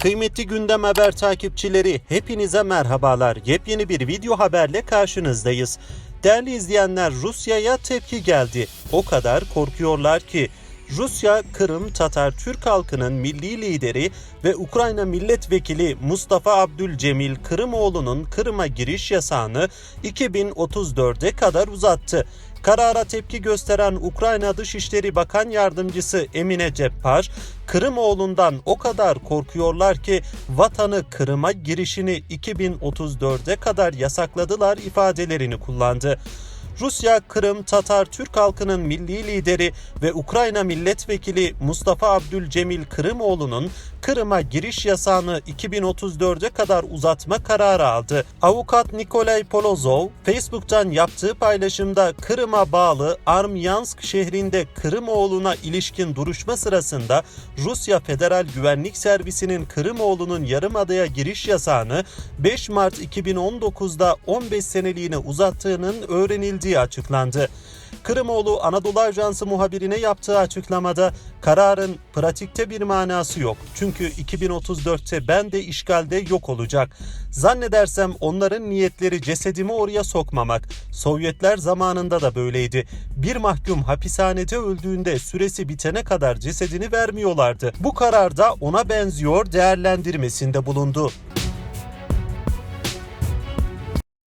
Kıymetli gündem haber takipçileri hepinize merhabalar. Yepyeni bir video haberle karşınızdayız. Değerli izleyenler Rusya'ya tepki geldi. O kadar korkuyorlar ki Rusya, Kırım Tatar Türk halkının milli lideri ve Ukrayna milletvekili Mustafa Abdülcemil Kırımoğlu'nun Kırım'a giriş yasağını 2034'e kadar uzattı. Karara tepki gösteren Ukrayna Dışişleri Bakan Yardımcısı Emine Ceppar, Kırımoğlu'ndan o kadar korkuyorlar ki vatanı Kırım'a girişini 2034'e kadar yasakladılar ifadelerini kullandı. Rusya, Kırım, Tatar Türk halkının milli lideri ve Ukrayna milletvekili Mustafa Abdülcemil Kırımoğlu'nun Kırım'a giriş yasağını 2034'e kadar uzatma kararı aldı. Avukat Nikolay Polozov, Facebook'tan yaptığı paylaşımda Kırım'a bağlı Armyansk şehrinde Kırımoğlu'na ilişkin duruşma sırasında Rusya Federal Güvenlik Servisi'nin Kırımoğlu'nun yarımadaya giriş yasağını 5 Mart 2019'da 15 seneliğine uzattığının öğrenildiği açıklandı. Kırımoğlu Anadolu Ajansı muhabirine yaptığı açıklamada kararın pratikte bir manası yok. Çünkü 2034'te ben de işgalde yok olacak. Zannedersem onların niyetleri cesedimi oraya sokmamak. Sovyetler zamanında da böyleydi. Bir mahkum hapishanede öldüğünde süresi bitene kadar cesedini vermiyorlardı. Bu karar da ona benziyor değerlendirmesinde bulundu.